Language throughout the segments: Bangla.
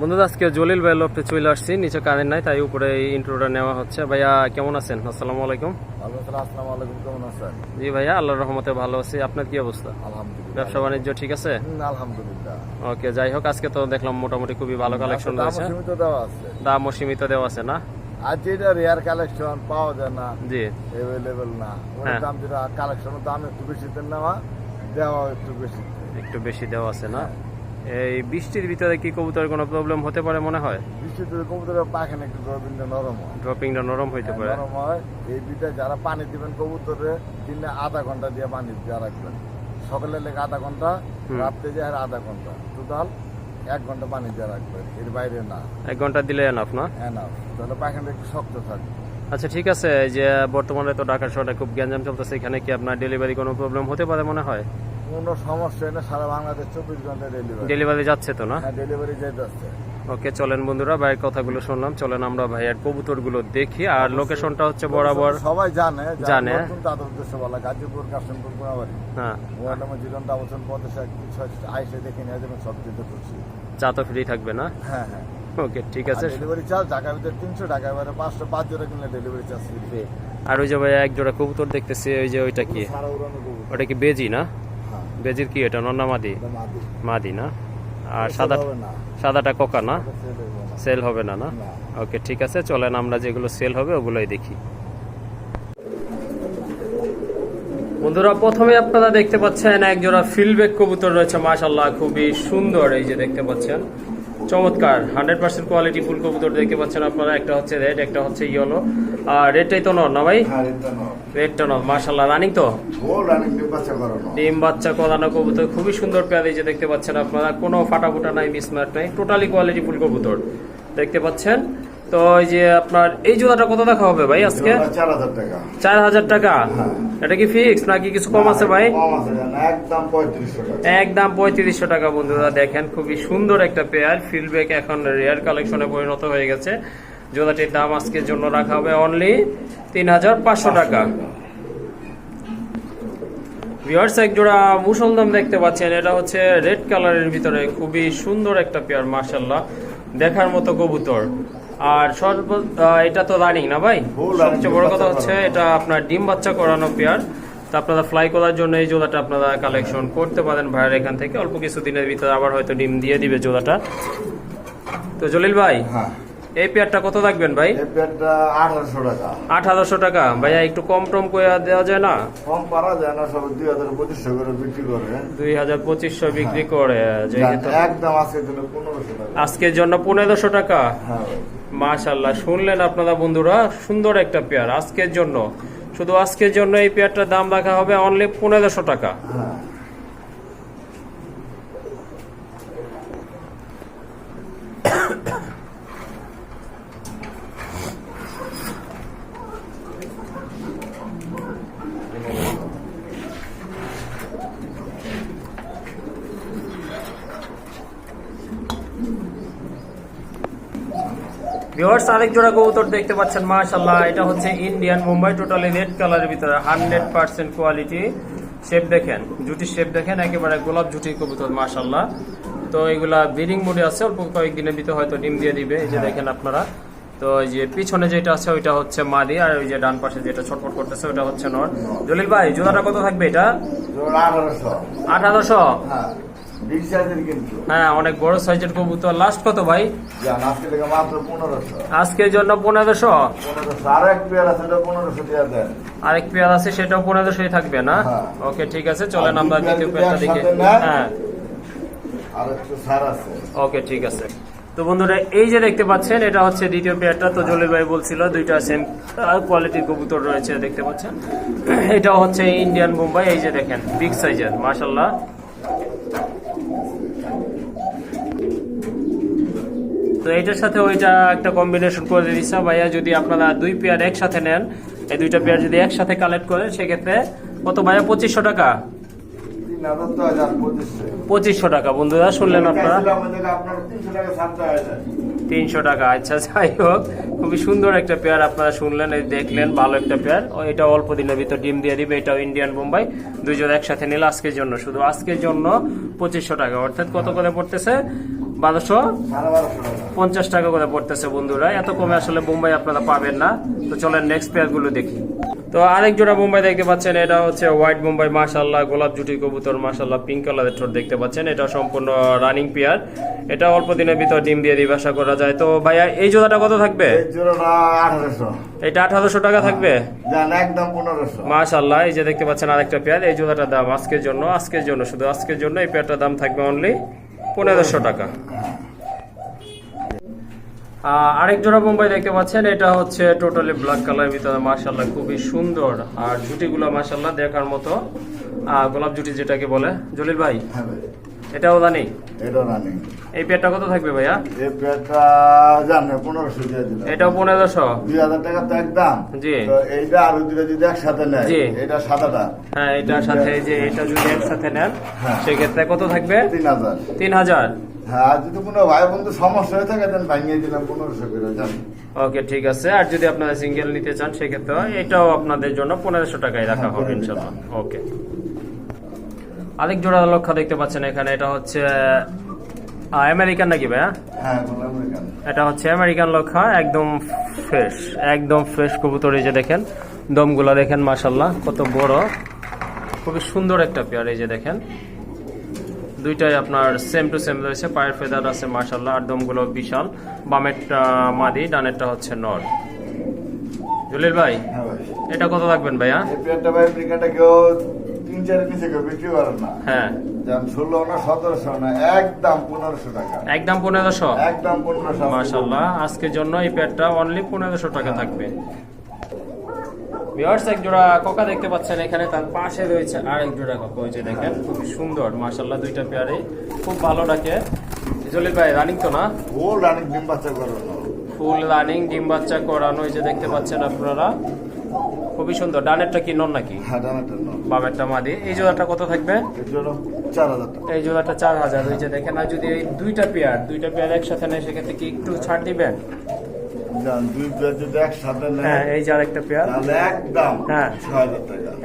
বন্ধুরা আজকে জলিল ভাই লফটে চলে আসছি। নিচে কারেন্ট নাই তাই উপরে ইন্ট্রোটা নেওয়া হচ্ছে। ভাইয়া কেমন আছেন? আসসালামু আলাইকুম। আসসালামু আলাইকুম কেমন আছেন? জি ভাইয়া আল্লাহর রহমতে ভালো আছি। আপনার কি অবস্থা? আলহামদুলিল্লাহ। ব্যবসা বাণিজ্য ঠিক আছে? হুম, আলহামদুলিল্লাহ। ওকে যাই হোক আজকে তো দেখলাম মোটামুটি খুবই ভালো কালেকশন দাম রয়েছে। সীমিত দেওয়া আছে। দাম সীমিত দেওয়া আছে না? আর যেটা রেয়ার কালেকশন পাওয়া যায় না জি। অ্যাভেলেবেল না ওর হ্যাঁ। দাম যেটা কালেকশনের দাম একটু বেশিতে নেওয়া দেওয়া একটু বেশি একটু বেশি দেওয়া আছে না? এই বৃষ্টির ভিতরে কি কবুতরের কোনো প্রবলেম হতে পারে মনে হয়? বৃষ্টিতে কবুতরের পাখানে একটু গরবিন্দা নরম হয়। ড্রপিংটা নরম হইতে পারে। নরম হয়। এই বিটা যারা পানি দিবেন কবুতরে দিনে আধা ঘণ্টা দিয়ে পানি দিয়ে রাখবেন। সকালে লেগে আধা ঘণ্টা। রাত্রে যায় আর আধা ঘণ্টা। টোটাল এক ঘণ্টা পানি দিয়ে রাখবেন। এর বাইরে না। এক ঘণ্টা দিলে এনাফ না? এনাফ তাহলে পাখানটা একটু শক্ত থাকবে। আচ্ছা ঠিক আছে। যে বর্তমানে তো ঢাকা শহরে খুব গ্যাঞ্জাম চলতেছে এখানে কি আপনার ডেলিভারি কোনো প্রবলেম হতে পারে মনে হয়? কোনো সমস্যা নেই সারা বাংলাদেশ চব্বিশ ঘণ্টা ডেলিভারি ডেলিভারি যাচ্ছে তো না? হ্যাঁ ডেলিভারি যাইতেছে ওকে চলেন বন্ধুরা ভাইয়ের কথাগুলো শুনলাম। চলেন আমরা ভাইয়ের কবুতরগুলো দেখি। আর লোকেশনটা হচ্ছে বরাবর সবাই জানে জানে। তাদের উদ্দেশ্য বলা গাজীপুর কাশিমপুর হ্যাঁ। মোবাইল নম্বর জিরো ডাবল পঞ্চাশ আইসে দেখে নিয়ে যাবেন সব করছি চা তো ফ্রি থাকবে না? হ্যাঁ হ্যাঁ। ওকে ঠিক আছে। ডেলিভারি চার্জ ঢাকার ভিতরে তিনশো টাকা এবারে পাঁচশো পাঁচ জোড়া কিনলে ডেলিভারি চার্জ ফ্রি আর ওই যে ভাইয়া এক জোড়া কবুতর দেখতেছি ওই যে ওইটা কি? ওটা কি বেজি না? বেজির কি এটা নন্না মাদি? মাদি। না? আর সাদা সাদাটা কোকা না। সেল হবে না। না। ওকে ঠিক আছে চলেন আমরা যেগুলো সেল হবে ওগুলোই দেখি। বন্ধুরা প্রথমে আপনারা দেখতে পাচ্ছেন এক জোড়া ফিল্ডব্যাক কবুতর রয়েছে মাশাল্লাহ খুবই সুন্দর এই যে দেখতে পাচ্ছেন। চমৎকার হান্ড্রেড পার্সেন্ট কোয়ালিটি ফুল কবুতর দেখতে পাচ্ছেন আপনারা একটা হচ্ছে রেড একটা হচ্ছে ইয়েলো আর রেডটাই তো নর না ভাই? রেডটা নর মাশাল্লাহ রানিং তো? ডিম বাচ্চা কলানো কবুতর খুবই সুন্দর পেয়ার এই যে দেখতে পাচ্ছেন আপনারা। কোনো ফাটাফুটা নাই মিসম্যাট নাই টোটালি কোয়ালিটি ফুল কবুতর। দেখতে পাচ্ছেন? তো এই যে আপনার এই জোড়াটা কত দেখা হবে ভাই আজকে? চার হাজার টাকা। হ্যাঁ। এটা কি ফিক্স নাকি কিছু কম আছে ভাই? একদম পঁয়ত্রিশশো টাকা। বন্ধুরা দেখেন খুবই সুন্দর একটা পেয়ার। ফিল্ডব্যাক এখন রেয়ার কালেকশনে পরিণত হয়ে গেছে। জোড়াটির দাম আজকের জন্য রাখা হবে অনলি তিন হাজার পাঁচশো টাকা। ভিউয়ার্স এক জোড়া মুসলদম দেখতে পাচ্ছেন। এটা হচ্ছে রেড কালারের ভিতরে খুবই সুন্দর একটা পেয়ার মার্শাল্লাহ দেখার মতো কবুতর। আর সর্ব এটা তো রানিং না ভাই? সবচেয়ে বড় কথা হচ্ছে এটা আপনার ডিম বাচ্চা করানো পেয়ার তো আপনারা ফ্লাই করার জন্য এই জোড়াটা আপনারা কালেকশন করতে পারেন ভাইয়ের এখান থেকে। অল্প কিছু দিনের ভিতরে আবার হয়তো ডিম দিয়ে দিবে জোলাটা তো জলিল ভাই হ্যাঁ। এই পেয়ারটা কত রাখবেন ভাই? এই আঠারোশো টাকা। ভাইয়া একটু কম টম করে দেওয়া যায় না? কম পারা যায় না সব দুই হাজার পঁচিশশো করে বিক্রি করে। বিক্রি করে যেহেতু একদম আজকের জন্য পনেরোশো টাকা। আজকের জন্য পনেরোশো টাকা? হ্যাঁ ভাই। মাশাল্লাহ শুনলেন আপনারা বন্ধুরা? সুন্দর একটা পেয়ার আজকের জন্য। শুধু আজকের জন্য এই পেয়ারটার দাম রাখা হবে অনলি পনেরোশো টাকা। হ্যাঁ। ভিউয়ার্স আরেক জোড়া কবুতর দেখতে পাচ্ছেন মাশাল্লাহ এটা হচ্ছে ইন্ডিয়ান মুম্বাই টোটালি রেড কালারের ভিতরে হান্ড্রেড পার্সেন্ট কোয়ালিটি শেপ দেখেন জুটির শেপ দেখেন একেবারে গোলাপ জুটির কবুতর মাশাল্লাহ তো এগুলা ব্রিডিং মোডে আছে অল্প কয়েকদিনের ভিতরে হয়তো ডিম দিয়ে দিবে এই যে দেখেন আপনারা। তো এই যে পিছনে যেটা আছে ওইটা হচ্ছে মাদি আর ওই যে ডান পাশে যেটা ছটফট করতেছে ওটা হচ্ছে নর। জলিল ভাই জোড়াটা কত থাকবে এটা? আঠারোশো। আঠারোশো? হ্যাঁ। বিগ সাইজের কিন্তু। হ্যাঁ অনেক বড় সাইজের কবুতর। লাস্ট কত ভাই? আজকে থেকে মাত্র পনেরোশো। আজকের জন্য পনেরোশো? পনেরোশো। আরও এক পেয়ার আছে ওটা পনেরোশো দিয়ে দেন। আরেক পেয়ার আছে সেটাও পনেরোশোই থাকবে না? হ্যাঁ। ওকে ঠিক আছে চলেন আমরা দ্বিতীয় পেয়ারটা দিকে হ্যাঁ। আর একটু সার আছে। ওকে ঠিক আছে। তো বন্ধুরা এই যে দেখতে পাচ্ছেন এটা হচ্ছে দ্বিতীয় পেয়ারটা তো জলিল ভাই বলছিল দুইটা সেম কোয়ালিটির কবুতর রয়েছে দেখতে পাচ্ছেন। এটাও হচ্ছে ইন্ডিয়ান মুম্বাই এই যে দেখেন বিগ সাইজের মাশাল্লাহ তো এটার সাথে ওইটা একটা কম্বিনেশন করে দিচ্ছে ভাইয়া, যদি আপনারা দুই পেয়ার একসাথে নেন, এই দুইটা পেয়ার যদি একসাথে কালেক্ট করেন, সেক্ষেত্রে কত ভাইয়া? পঁচিশশো টাকা। পঁচিশশো টাকা, বন্ধুরা, শুনলেন আপনারা? তিনশো টাকা আচ্ছা যাই হোক। খুবই সুন্দর একটা পেয়ার আপনারা শুনলেন, এই দেখলেন, ভালো একটা পেয়ার এটা অল্প দিনের ভিতর ডিম দিয়ে দিবে, এটাও ইন্ডিয়ান বোম্বাই দুইজন একসাথে নিলে আজকের জন্য, শুধু আজকের জন্য পঁচিশশো টাকা। অর্থাৎ কত করে পড়তেছে? বারোশো? পঞ্চাশ টাকা করে পড়তেছে বন্ধুরা। এত কমে আসলে বোম্বাই আপনারা পাবেন না। তো চলেন নেক্সট পেয়ারগুলো দেখি। তো আরেক জোড়া বোম্বাই দেখতে পাচ্ছেন এটা হচ্ছে হোয়াইট বোম্বাই মাশাল্লাহ গোলাপ জুটি কবুতর মাশাল্লাহ পিঙ্ক কালারের ঠোঁট দেখতে পাচ্ছেন। এটা সম্পূর্ণ রানিং পেয়ার এটা অল্প দিনের ভিতর ডিম দিয়ে দিবে আশা করা যায়। তো ভাইয়া এই জোড়াটা কত থাকবে? এটা আঠারোশো টাকা থাকবে? যান একদম মাশাল্লাহ এই যে দেখতে পাচ্ছেন আরেকটা পেয়ার এই জোড়াটার দাম আজকের জন্য আজকের জন্য। শুধু আজকের জন্য এই পেয়ারটার দাম থাকবে অনলি পনেরোশো টাকা। আরেক জোড়া বোম্বাই দেখতে পাচ্ছেন, এটা হচ্ছে টোটালি ব্ল্যাক কালার ভিতরে মার্শাল্লাহ খুবই সুন্দর। আর জুটিগুলো মার্শাল্লাহ দেখার মতো। গোলাপ জুটি যেটাকে বলে। জলিল ভাই। হ্যাঁ ভাই এটাও জানি রানিং। এই পেয়ারটা কত থাকবে ভাইয়া? এই পেয়ারটা জানে পনেরোশো দিয়ে দিলাম। এটাও পনেরোশো? দুই হাজার টাকা তো একদম জি। তো এইটা আর দুটো যদি একসাথে নেয় জি। এটা সাদাটা। হ্যাঁ এটার সাথে এই যে এটা যদি একসাথে নেন হ্যাঁ। সেক্ষেত্রে কত থাকবে? তিন হাজার। তিন হাজার? হ্যাঁ যদি কোনো ভাই বন্ধু সমস্যা হয়ে থাকে দেন ভাঙিয়ে দিলাম পনেরোশো করে জানি ওকে ঠিক আছে। আর যদি আপনারা সিঙ্গেল নিতে চান সেক্ষেত্রে এটাও আপনাদের জন্য পনেরোশো টাকায় রাখা হবে ইনশাল্লাহ। ওকে। আরেক জোড়া লক্ষ্য দেখতে পাচ্ছেন এখানে এটা হচ্ছে আমেরিকান নাকি ভাইয়া? হ্যাঁ আমেরিকান। এটা হচ্ছে আমেরিকান লক্ষা একদম ফ্রেশ একদম ফ্রেশ কবুতর এই যে দেখেন দমগুলা দেখেন মাসাল্লাহ কত বড়। খুবই সুন্দর একটা পেয়ার এই যে দেখেন। দুইটাই আপনার সেম টু সেম রয়েছে পায়ের ফেদার আছে মাসাল্লাহ আর দমগুলো বিশাল। বামেরটা মাদি ডানেরটা হচ্ছে নর। জলিল ভাই হ্যাঁ এটা কত রাখবেন ভাইয়া? এই পেয়ারটা ভাই আমেরিকানটা কেউ তিন চারের নিচে কেউ বিক্রি করেন না। হ্যাঁ। যেমন ষোলো না সতেরোশো না একদম পনেরোশো টাকা। একদম পনেরোশো? একদম পনেরোশো। মাশাল্লাহ আজকের জন্য এই প্যাডটা অনলি পনেরোশো টাকা থাকবে। ভিউয়ার্স এক জোড়া কোকা দেখতে পাচ্ছেন এখানে তার পাশে রয়েছে আরেক জোড়া কোকা ওই যে দেখেন খুবই সুন্দর মাশাল্লাহ দুইটা পেয়ারে খুব ভালো ডাকে। জলিল ভাই রানিং তো না? ও রানিক ডিম বাচ্চা করানো ফুল রানিং ডিম বাচ্চা করানো এই যে দেখতে পাচ্ছেন আপনারা। খুবই সুন্দর। ডানেরটা কি নন নাকি? হ্যাঁ বামেরটা মাদি। এই জোড়াটা কত থাকবে? এই জোড়াটা চার হাজার। ওই যে দেখেন আর যদি এই দুইটা পেয়ার দুইটা পেয়ার একসাথে নেয় সেক্ষেত্রে কি একটু ছাড় দিবেন? হ্যাঁ এই যে আরেকটা পেয়ার। একদম হ্যাঁ।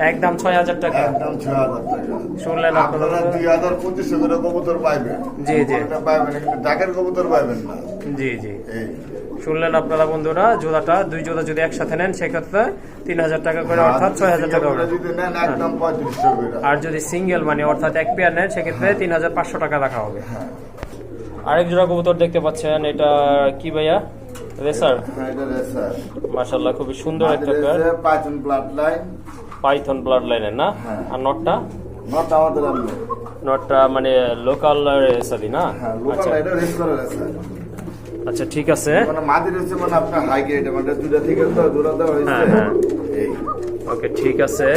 একদম ছয় হাজার টাকা। একদম ছয় হাজার টাকা। শুনলেন আপনারা আপনারা দুই হাজার পঁচিশশো করে কবুতর পাইবেন। জি, জি। পাইবেন ডাকের কবুতর পাইবেন না। জি জি। এই। শুনলেন আপনারা বন্ধুরা জোড়াটা দুই জোড়া যদি একসাথে নেন সেক্ষেত্রে তিন হাজার টাকা করে অর্থাৎ ছয় হাজার টাকা করে। আর যদি সিঙ্গেল মানে অর্থাৎ এক পেয়ার নেন সেক্ষেত্রে তিন হাজার পাঁচশো টাকা রাখা হবে। হ্যাঁ। আরেক জোড়া কবুতর দেখতে পাচ্ছেন এটা কি ভাইয়া? রেসার হ্যাঁ, রেসার। মার্শাল্লাহ খুবই সুন্দর একটা পেয়ার এসে ব্লাড লাইন পাইথন ব্লাড লাইনের না? হ্যাঁ। আর নটটা নট আমাদের নটটা মানে লোকাল রেসারই না? হ্যাঁ আচ্ছা এটা রেস করে রেসার আচ্ছা ঠিক আছে। মানে মাদি রয়েছে মানে আপনার হাই গ্রেড মানে দুটা থেকে তো দূরা দেওয়া হয়েছে। হ্যাঁ, হ্যাঁ। ওকে ঠিক আছে।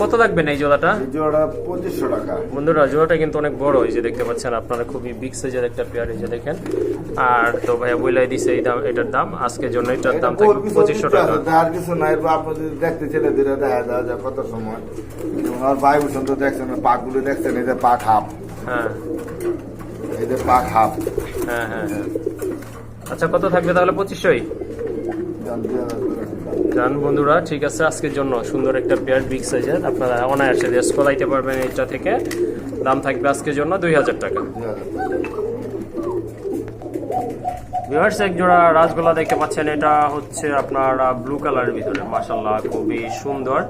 কত রাখবেন এই জোড়াটা? জোড়া পঁচিশশো টাকা। বন্ধুরা জোড়াটা কিন্তু অনেক বড়। এই যে দেখতে পাচ্ছেন আপনারা খুবই বিগ সাইজের একটা পেয়ার এই যে দেখেন। আর তো ভাইয়া বইলাই দিছে এই দাম এটার দাম। আজকের জন্য এটার দাম থাকবে পঁচিশশো টাকা। আর কিছু নাই। আপনি দেখতে ছেলে দিলে দেখা যায় যে কত সময়। আমার ভাই ভূষণ তো দেখছেন পাকগুলো দেখছেন এই যে পাক হাফ হ্যাঁ। এই যে পাক হাফ হ্যাঁ হ্যাঁ হ্যাঁ। আচ্ছা কত থাকবে তাহলে পঁচিশশোই। জান বন্ধুরা, ঠিক আছে, আজকের জন্য সুন্দর একটা পেয়ার বিগ সাইজের আপনারা অনায়াসে রেস করাইতে পারবেন এটা থেকে। দাম থাকবে আজকের জন্য দুই হাজার টাকা। ভিউয়ার্স এক জোড়া রাসগোলা দেখতে পাচ্ছেন। এটা হচ্ছে আপনার ব্লু কালারের ভিতরে। মাশাল্লাহ খুবই সুন্দর।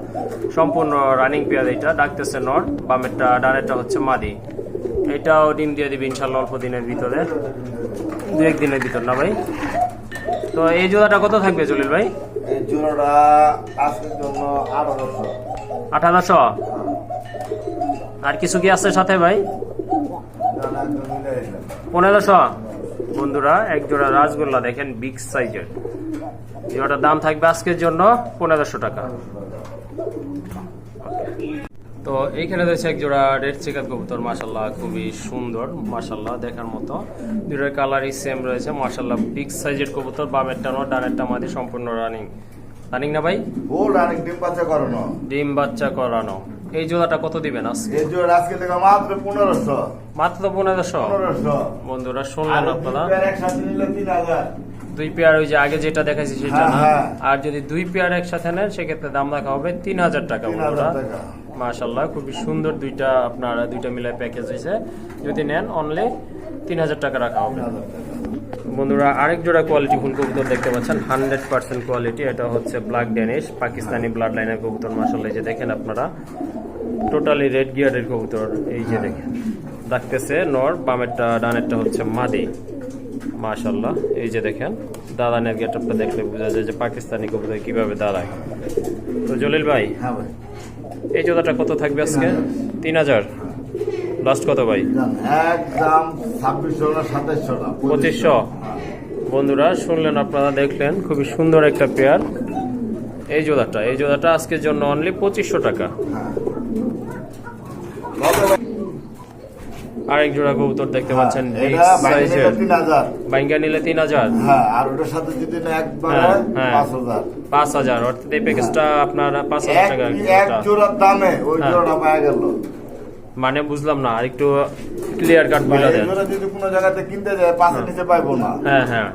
সম্পূর্ণ রানিং পেয়ার এটা ডাকতেছে নর, বামেরটা, ডানেরটা হচ্ছে মাদি। এটাও ডিম দিয়ে দিবে ইনশাল্লাহ অল্প দিনের ভিতরে। দু এক দিনের ভিতর না ভাই? তো এই জোড়াটা কত থাকবে জলিল ভাই? এই জোড়াটা আজকের জন্য আর কিছু কি আছে সাথে ভাই। পনেরোশো? বন্ধুরা এক জোড়া রাসগোল্লা দেখেন বিগ সাইজের জোড়াটার দাম থাকবে আজকের জন্য পনেরোশো টাকা। তো এইখানে রয়েছে এক জোড়া রেড চিকার কবুতর মাসাল্লাহ খুবই সুন্দর মাসাল্লাহ দেখার মতো। দুটোর কালারই সেম রয়েছে মাসাল্লাহ বিগ সাইজের কবুতর বামেরটা নো ডানেরটা মাদি সম্পূর্ণ রানিং রানিং না ভাই? ও রানিক ডিম বাচ্চা করানো। ডিম বাচ্চা করানো। এই জোড়াটা কত দিবেন আজকে এই জোড়া আজকে থেকে মাত্র পনেরোশো। মাত্র পনেরোশো? পনেরোশো। বন্ধুরা শুনলেন আপনারা? একসাথে নিলে তিন হাজার। দুই পেয়ার ওই যে আগে যেটা দেখাইছি সেটা হ্যাঁ, না। হ্যাঁ। আর যদি দুই পেয়ার একসাথে নেন সেক্ষেত্রে দাম রাখা হবে তিন হাজার টাকা বন্ধুরা। মাশাল্লাহ খুবই সুন্দর দুইটা আপনার দুইটা মিলাই প্যাকেজ হয়েছে যদি নেন অনলি তিন হাজার টাকা রাখা হবে। বন্ধুরা আরেক জোড়া কোয়ালিটি ফুল কবুতর দেখতে পাচ্ছেন হান্ড্রেড পার্সেন্ট কোয়ালিটি এটা হচ্ছে ব্ল্যাক ড্যানিশ পাকিস্তানি ব্লাড লাইনের কবুতর মাসাল্লাহ যে দেখেন আপনারা। টোটালি রেড গিয়ারের কবুতর এই যে দেখেন। ডাকতেছে নর বামেরটা ডানেরটা হচ্ছে মাদি। মাশাল্লাহ এই যে দেখেন দাদানের গেটআপটা দেখলে বোঝা যায় যে পাকিস্তানি কবুতর কীভাবে দাঁড়ায়। তো জলিল ভাই হ্যাঁ এই জোড়াটা কত থাকবে আজকে? তিন হাজার। লাস্ট কত ভাই? জান, একদম ছাব্বিশশো না সাতাইশশো না পঁচিশশো। বন্ধুরা শুনলেন আপনারা দেখলেন খুবই সুন্দর একটা পেয়ার এই জোড়াটা এই জোড়াটা আজকের জন্য অনলি পঁচিশশো টাকা। হ্যাঁ। আরেক জোড়া কবুতর দেখতে পাচ্ছেন তিন হাজার। বাইঙ্গা নিলে তিন হাজার? হ্যাঁ আর ওটার সাথে যদি না একবার হ্যাঁ, হ্যাঁ। পাঁচ হাজার। পাঁচ হাজার অর্থাৎ এই প্যাকেজটা আপনার পাঁচ হাজার টাকা এক জোড়ার দামে ওই হ্যাঁ। জোড়াটা পাওয়া গেল। মানে বুঝলাম না আরেকটু ক্লিয়ার কাট বলে দেন। যদি কোনো জায়গাতে কিনতে যায় পাঁচের নিচে পাইবো না। হ্যাঁ হ্যাঁ।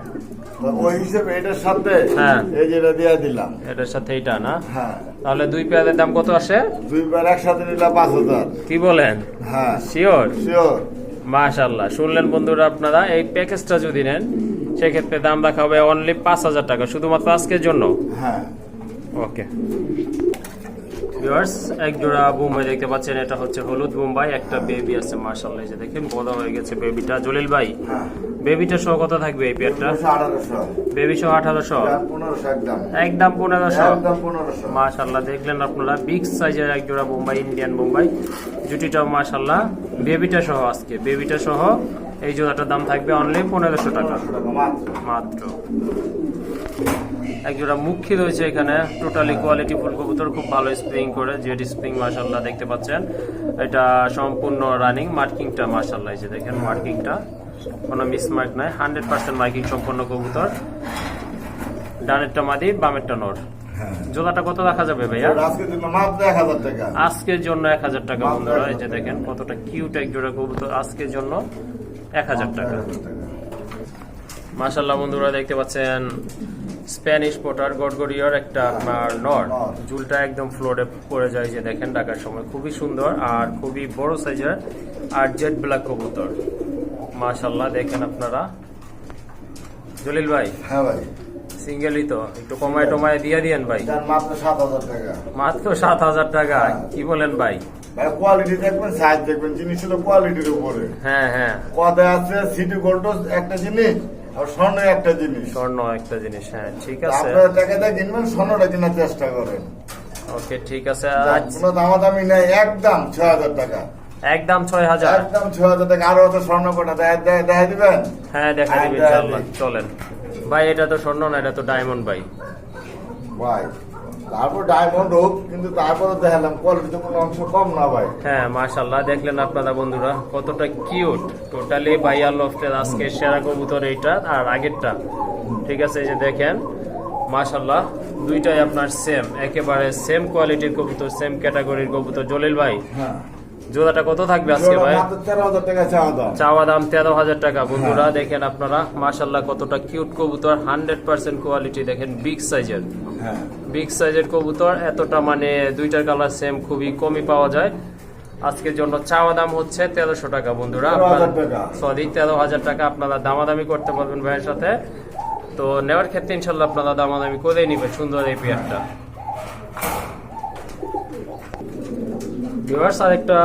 ওই হিসেবে এটার সাথে হ্যাঁ। এই যেটা দিয়ে দিলাম। এটার সাথে এইটা না? হ্যাঁ। তাহলে দুই পেয়ারের দাম কত আসে? দুইবার একসাথে নিলাম পাঁচ হাজার। কি বলেন? হ্যাঁ। শিওর শিওর মাশাল্লাহ শুনলেন বন্ধুরা আপনারা এই প্যাকেজটা যদি নেন সেক্ষেত্রে দাম রাখা হবে অনলি পাঁচ হাজার টাকা শুধুমাত্র আজকের জন্য? হ্যাঁ। ওকে ভিউয়ার্স এক জোড়া বোম্বাই দেখতে পাচ্ছেন এটা হচ্ছে হলুদ বোম্বাই একটা বেবি আছে মার্শাল্লাহ যে দেখেন বড় হয়ে গেছে বেবিটা জলিল ভাই হ্যাঁ। বেবিটা সহ কত থাকবে এই পেয়ারটা? বেবি সহ আঠারোশো। একদম। পনেরোশো? মাশাল্লাহ দেখলেন আপনারা বিগ সাইজের এক জোড়া বোম্বাই ইন্ডিয়ান বোম্বাই। জুটিটাও মাশাল্লাহ বেবিটা সহ আজকে। বেবিটা সহ এই জোড়াটার দাম থাকবে অনলি পনেরোশো টাকা। মাত্র। এক জোড়া মুখী রয়েছে এখানে টোটালি কোয়ালিটি ফুল কবুতর খুব ভালো স্প্রিং করে জেড স্প্রিং মাশাল্লাহ দেখতে পাচ্ছেন। এটা সম্পূর্ণ রানিং মার্কিংটা মাশাল্লাহ এই যে দেখেন মার্কিংটা কোনো মিসমার্ক নাই হান্ড্রেড পার্সেন্ট মার্কিং সম্পন্ন কবুতর। ডানেরটা মাদি বামেরটা নর। হ্যাঁ। জোড়াটা কত রাখা যাবে ভাইয়া? আজকের জন্য এক হাজার টাকা। বন্ধুরা এই যে দেখেন কতটা কিউট এক জোড়া কবুতর আজকের জন্য এক হাজার টাকা। মাশাল্লাহ বন্ধুরা দেখতে পাচ্ছেন স্প্যানিশ পোটার গড়গড়িয়ার একটা আপনার নর। জুলটা একদম ফ্লোরে পড়ে যায় যে দেখেন ডাকার সময়। খুবই সুন্দর আর খুবই বড় সাইজের আর জেড ব্ল্যাক কবুতর। মাশাল্লাহ দেখেন আপনারা। জলিল ভাই হ্যাঁ ভাই। সিঙ্গেলই তো একটু কমায় টমায় দিয়ে দিয়েন ভাই। মাত্র সাত হাজার টাকা। মাত্র সাত হাজার টাকা কি বলেন ভাই? ভাই কোয়ালিটি দেখবেন সাইজ দেখবেন জিনিস হলো কোয়ালিটির উপরে। হ্যাঁ হ্যাঁ। কথায় আছে সিটি গোল্ড একটা জিনিস আর স্বর্ণ একটা জিনিস। স্বর্ণ একটা জিনিস হ্যাঁ ঠিক আছে। আপনারা টাকা কিনবেন স্বর্ণটা কেনার চেষ্টা করেন। ওকে ঠিক আছে। কোনো দামাদামি নাই একদম ছয় হাজার টাকা। একদম ছয় হাজার। একদম ছয় হাজার টাকা। আরও হয়তো স্বর্ণ কোটা দেখা দিবেন? হ্যাঁ দেখা হ্যাঁ, ইনশাআল্লাহ চলেন। ভাই এটা তো স্বর্ণ না এটা তো ডায়মন্ড ভাই। ভাই তারপর ডায়মন্ড হোক কিন্তু তারপরে দেখালাম কোয়ালিটি কোনো অংশ কম না ভাই। হ্যাঁ মাশাল্লাহ দেখলেন আপনারা বন্ধুরা কতটা কিউট টোটালি ভাইয়া লফটের আজকে সেরা কবুতর এইটা আর আগেরটা। ঠিক আছে এই যে দেখেন মাশাল্লাহ দুইটাই আপনার সেম একেবারে সেম কোয়ালিটির কবুতর সেম ক্যাটাগরির কবুতর। জলিল ভাই হ্যাঁ। জোড়াটা কত থাকবে আজকে ভাই? চাওয়া দাম। তেরো হাজার টাকা। বন্ধুরা দেখেন আপনারা মাশাল্লাহ কতটা কিউট কবুতর হান্ড্রেড পার্সেন্ট কোয়ালিটি দেখেন বিগ সাইজের হ্যাঁ। বিগ সাইজের কবুতর এতটা মানে দুইটার কালার সেম খুবই কমই পাওয়া যায়। আজকের জন্য চাওয়া দাম হচ্ছে তেরোশো টাকা বন্ধুরা। 13,000 সরি তেরো হাজার টাকা আপনারা দামাদামি করতে পারবেন ভাইয়ের সাথে। তো নেওয়ার ক্ষেত্রে ইনশাল্লাহ আপনারা দামাদামি করেই নিবেন সুন্দর এই পেয়ারটা ভিউয়ার্স আরেকটা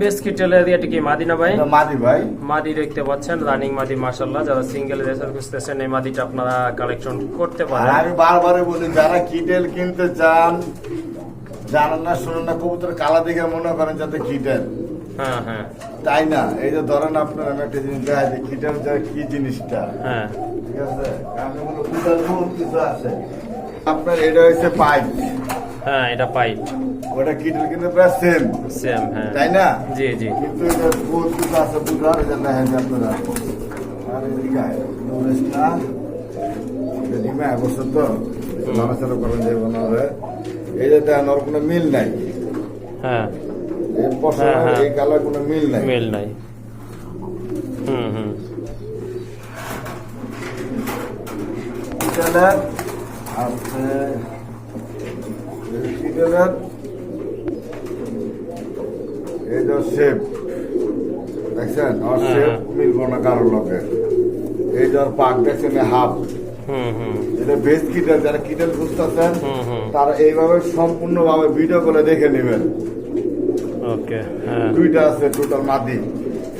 বেসকিটেলের এটা কি মাদিনা ভাই? এটা মাদি ভাই। মাদি দেখতে পাচ্ছেন রানিং মাদি মাশাল্লাহ যারা সিঙ্গেল রেসার খুঁজতেছেন এই মাদিটা আপনারা কালেকশন করতে পারেন। আমি বারবারই বলি যারা কিটেল কিনতে চান জানেন না শুনেন না কবুতর কালা দিকে মনে করেন যাতে কিটেল। হ্যাঁ হ্যাঁ। তাই না? এই যে ধরেন আপনার আমি একটা জিনিস দেখা যায় কিটেল যে কি জিনিসটা। হ্যাঁ। ঠিক আছে? আমি বলি কুটাল আছে। আপনার এটা হচ্ছে পাইপ। হ্যাঁ এটা পাইট ওটা কিটেল কিন্তু প্রায় সেম। সেম হ্যাঁ। তাই না? জি জি। কিন্তু এটা বহুত কিছু আছে বুঝার এটা দেখেন যে আপনারা। আর এদিকে না? অবশ্য তো? নাড়াচাড়া করেন যাইব না রে এই যে ওর কোনো মিল নাই। হ্যাঁ। এই হ্যাঁ, হ্যাঁ। এই কালার কোনো মিল নাই। মেল নাই। হুম হুম। কিটেলের আর হচ্ছে এই যে শেপ দেখছেন? আর হ্যাঁ, শেপ হ্যাঁ। মিলবো না কারোর লোকের এই যার পাক দেখছেন হাফ। এটা বেস্ট কিটেল যারা কিটেল খুঁজতেছেন তারা এইভাবে সম্পূর্ণভাবে ভিডিও করে দেখে নেবেন। ওকে হ্যাঁ। দুইটা আছে টোটাল মাদি।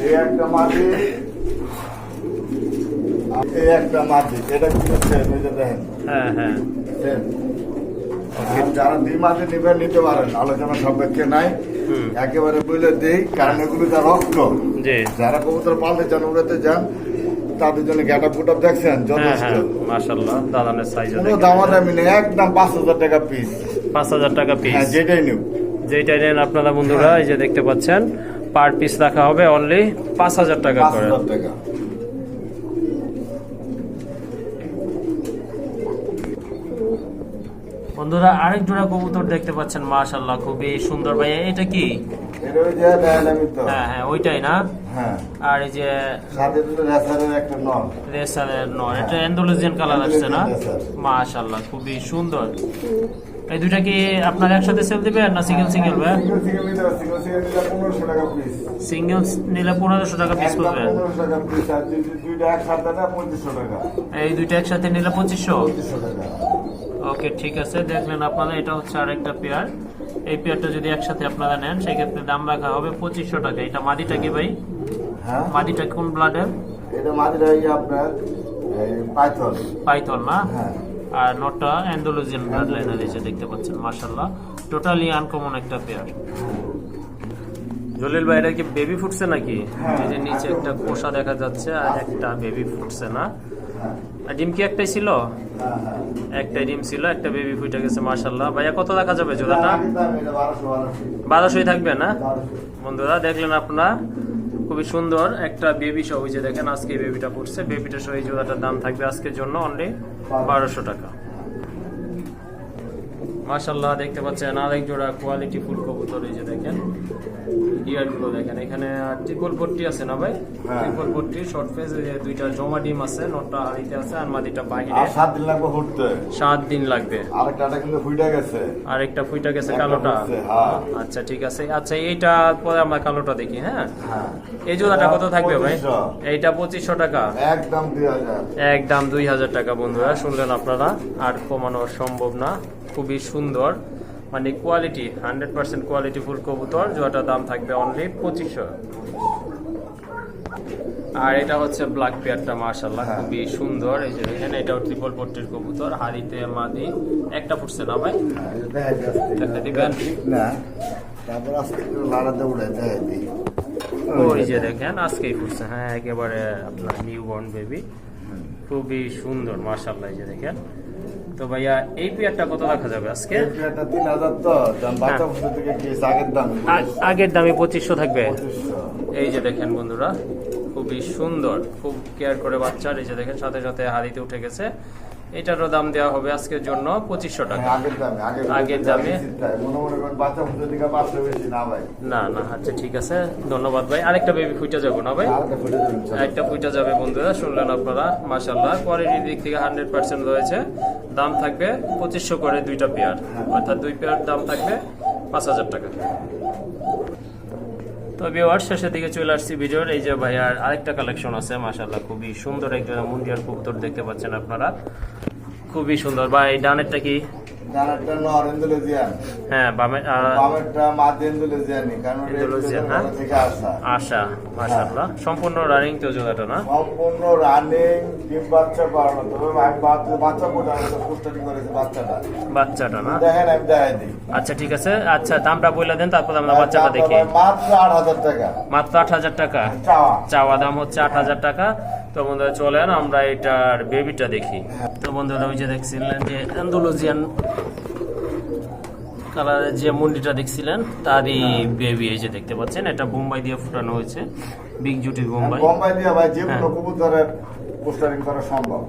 এই একটা মাদি। এই একটা মাদি। এটা কি দেখেন। হ্যাঁ হ্যাঁ। যারা দুই মাদি নিবেন নিতে পারেন। আলোচনা সাপেক্ষে নাই। একেবারে বলে দেই কারণ এগুলো যা রক্ত। যারা কবুতর পালতে চান উড়াতে যান তাদের জন্য গ্যাটা ফুট দেখছেন হ্যাঁ যথেষ্ট। হ্যাঁ মাশাল্লাহ দাদানের সাইজ কোনো দামাদামি নেই একদম পাঁচ হাজার টাকা পিস পাঁচ হাজার টাকা হ্যাঁ পিস যেটাই নিব যেটা নেন আপনারা বন্ধুরা এই যে দেখতে পাচ্ছেন পার পিস রাখা হবে অনলি পাঁচ হাজার টাকা পাঁচ করে। হাজার টাকা। বন্ধুরা আরেক জোড়া কবুতর দেখতে পাচ্ছেন মাশাল্লাহ খুবই সুন্দর। ভাই এটা কি? হ্যাঁ হ্যাঁ ওইটাই না? হ্যাঁ। আর এই যে রেসারের নয় এটা এন্ডোলজিয়ান কালার আসছে না? মাশাল্লাহ খুবই সুন্দর। এই দুইটা কি আপনারা একসাথে সেল দিবেন না সিঙ্গেল সিঙ্গেল ভাই সিঙ্গেল নিলে পনেরোশো টাকা পিস টাকা এই দুইটা একসাথে নিলে পঁচিশশো? ওকে ঠিক আছে। দেখলেন আপনারা এটা হচ্ছে আরেকটা পেয়ার এই পেয়ারটা যদি একসাথে আপনারা নেন সেক্ষেত্রে দাম রাখা হবে পঁচিশশো টাকা। এটা মাদিটা কি ভাই? হ্যাঁ। মাদিটা কোন ব্লাডের এটা মাঝে রয়ে আপনার এই পাইথন। পাইথল না? হ্যাঁ। আর নটটা অ্যান্ডোলজিয়ান ব্লাড লাইনার এসে দেখতে পাচ্ছেন মাশাল্লাহ টোটালি আনকমন একটা পেয়ার জলিল ভাই এটা কি বেবি ফুটছে নাকি? হ্যাঁ। এই যে নিচে একটা কোষা দেখা যাচ্ছে আর একটা বেবি ফুটছে না? হ্যাঁ। আর ডিম কি একটাই ছিল? হ্যাঁ হ্যাঁ একটা ডিম ছিল, একটা বেবি ফুটে গেছে মাশাল্লাহ ভাইয়া, কত দেখা যাবে জোড়াটা? বারোশোই থাকবে না? বন্ধুরা, দেখলেন আপনারা, খুবই সুন্দর একটা বেবি সহ যে দেখেন, আজকে বেবিটা পড়ছে। বেবিটা সহ এই জোড়াটার দাম থাকবে আজকের জন্য অনলি বারোশো টাকা। মাশাল্লাহ দেখতে পাচ্ছেন আরেক জোড়া কোয়ালিটি ফুল কবুতর এই যে দেখেন। ডিয়ারগুলো দেখেন এখানে ট্রিপল পট্টি আছে না ভাই? হ্যাঁ। ট্রিপল পট্টি শর্ট ফেজ দুইটা জমা ডিম আছে নটটা হাড়িতে আছে আর মাদিটা বাহিরে। আর সাত দিন লাগবে ফুটতে। সাত দিন লাগবে। আরেকটা কিন্তু ফুইটা গেছে। আরেকটা ফুইটা গেছে কালোটা? হ্যাঁ। আচ্ছা ঠিক আছে। আচ্ছা এইটা পরে আমরা কালোটা দেখি হ্যাঁ? হ্যাঁ। এই জোড়াটা কত থাকবে ভাই? এইটা পঁচিশশো টাকা? একদম দুই হাজার। একদম দুই হাজার টাকা বন্ধুরা। শুনলেন আপনারা আর কমানো সম্ভব না। খুবই সুন্দর। মানে কোয়ালিটি হান্ড্রেড পার্সেন্ট কোয়ালিটি ফুল কবুতর যেটার দাম থাকবে অনলি পঁচিশশো। আর এটা হচ্ছে ব্ল্যাক পেয়ারটা মার্শাল্লাহ হ্যাঁ। খুবই সুন্দর। এই যে দেখেন এটাও ট্রিপল পট্টির কবুতর হাড়িতে মাদি একটা ফুটছে না ভাই? দেখা দিবেন? না তারপর আস্তে লাড়াতে উড়ে দেখা ওই যে দেখেন আজকেই ফুটছে। হ্যাঁ একেবারে আপনার নিউ বর্ন বেবি খুবই সুন্দর মার্শাল্লাহ এই যে দেখেন। তো ভাইয়া এই পেয়ারটা কত রাখা যাবে আজকে? তিন হাজার তো দাম বাচ্চা হ্যাঁ। থেকে আগের দাম। আগের দামে পঁচিশশো থাকবে? এই যে দেখেন বন্ধুরা খুবই সুন্দর খুব কেয়ার করে বাচ্চার এই যে দেখেন সাথে সাথে হাড়িতে উঠে গেছে। এটারও দাম দেওয়া হবে আজকের জন্য পঁচিশশো টাকা। হ্যাঁ, আগের দামে আগের দামে? না না আচ্ছা ঠিক আছে। ধন্যবাদ ভাই। আরেকটা বেবি ফুইটা যাব না ভাই? আরেকটা ফুটে একটা ফুইটা যাবে বন্ধুরা শুনলেন আপনারা মাসাল্লাহ কোয়ালিটির দিক থেকে হান্ড্রেড পার্সেন্ট রয়েছে। দাম থাকবে পঁচিশশো করে দুইটা পেয়ার অর্থাৎ দুই পেয়ার দাম থাকবে পাঁচ হাজার টাকা। তো ভিওয়ার শেষের দিকে চলে আসছি ভিডিওর। এই যে ভাই আর আরেকটা কালেকশন আছে মাসাল্লাহ খুবই সুন্দর একটা মুন্ডিয়ার কবুতর দেখতে পাচ্ছেন আপনারা। খুবই সুন্দর। ভাই, ডানেরটা কি? জানারটা নরেন্দ্রলেজিয়ান হ্যাঁ বামে আহ, বামেরটা মাদেন্দ্রলেজিয়ানি কারণ ইন্দোলেজিয়ান, হ্যাঁ? থেকে আসা। আশা মাসাল্লাহ সম্পূর্ণ রানিং তো জোড়াটা না? সম্পূর্ণ রানিং ডিম বাচ্চা করানো তবে বাচ্চা বাচ্চা কোটা পোস্টারিং করেছে বাচ্চাটা। বাচ্চাটা না? দেখেন আমি দেখাই দিই। আচ্ছা ঠিক আছে। আচ্ছা দামটা বলে দেন তারপর আমরা বাচ্চাটা দেখি। মাত্র আট হাজার টাকা। মাত্র আট হাজার টাকা? চাওয়া। চাওয়া দাম হচ্ছে আট হাজার টাকা। তো বন্ধুরা চলেন আমরা এটার বেবিটা দেখি। তো বন্ধুরা ওই যে দেখছিলেন যে অ্যান্ডোলজিয়ান কালারের যে মুন্ডিটা দেখছিলেন তারই বেবি এই যে দেখতে পাচ্ছেন এটা বোম্বাই দিয়ে ফুটানো হয়েছে বিগ জুটি বোম্বাই বোম্বাই দিয়ে ভাই যে হ্যাঁ। কোনো কবুতরের পোস্টারিং করা সম্ভব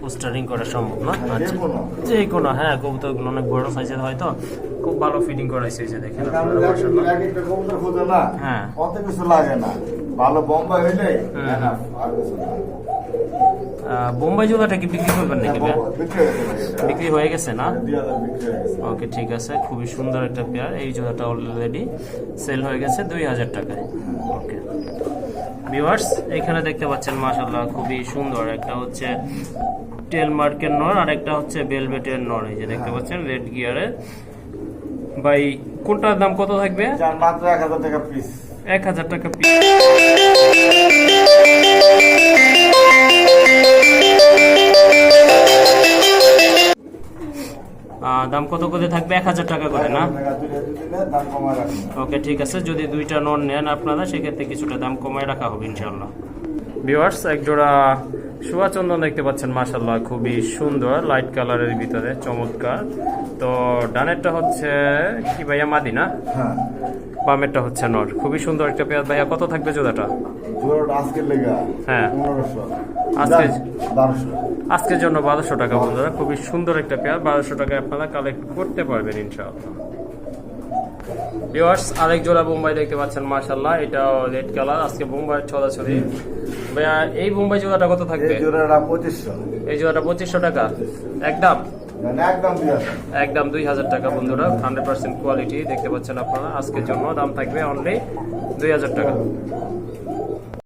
পোস্টারিং করা সম্ভব না হ্যাঁ, আচ্ছা যে কোনো হ্যাঁ কবুতরগুলো অনেক বড় সাইজের হয় তো খুব ভালো ফিটিং করাইছে এই যে দেখেন হ্যাঁ। অত কিছু লাগে না ভালো বোম্বাই হইলে হুম। enough, আর কিছু না। বোম্বাই জুতাটা কি বিক্রি করবেন নাকি? হ্যাঁ, বিক্রি হয়ে গেছে। হয়ে না? বিক্রি হয়ে। ওকে ঠিক আছে। খুবই সুন্দর একটা পেয়ার এই জোড়াটা অলরেডি সেল হয়ে গেছে দুই হাজার টাকায়। ওকে ভিউয়ার্স এখানে দেখতে পাচ্ছেন মাশাল্লাহ খুবই সুন্দর। একটা হচ্ছে টেল মার্কের নর আর একটা হচ্ছে বেলভেটের নর। এই যে দেখতে পাচ্ছেন রেড গিয়ারে ভাই কোনটার দাম কত থাকবে? মাত্র এক হাজার টাকা পিস এক হাজার টাকা পিস দাম কত করে থাকবে? এক হাজার টাকা করে না? ওকে ঠিক আছে। যদি দুইটা নন নেন আপনারা সেক্ষেত্রে কিছুটা দাম কমায় রাখা হবে ইনশাল্লাহ ভিউয়ার্স এক জোড়া সুয়া চন্দন দেখতে পাচ্ছেন মাশাল্লাহ খুবই সুন্দর লাইট কালারের ভিতরে চমৎকার। তো ডানেরটা হচ্ছে কি ভাইয়া মাদি না? হ্যাঁ। বামেরটা হচ্ছে নর। খুবই সুন্দর একটা পেঁয়াজ। ভাইয়া কত থাকবে জোড়াটা? আজকের লেগা হ্যাঁ। আজকে- বারোশো। আজকের জন্য বারোশো টাকা বন্ধুরা খুবই সুন্দর একটা পেয়ার বারোশো টাকায় আপনারা কালেক্ট করতে পারবেন ইনশাআল্লাহ। ভিউয়ার্স আরেক জোড়া বোম্বাই দেখতে পাচ্ছেন মাশাল্লাহ এটা রেড কালার আজকে বোম্বাই ছড়াছড়ি। ভাইয়া এই বোম্বাই জোড়াটা কত থাকবে? এই জোড়াটা পঁচিশশো। এই জোড়াটা পঁচিশশো টাকা? একদম? মানে একদম দুই হাজার। টাকা বন্ধুরা হান্ড্রেড পার্সেন্ট কোয়ালিটি দেখতে পাচ্ছেন আপনারা আজকের জন্য দাম থাকবে অনলি দুই হাজার টাকা।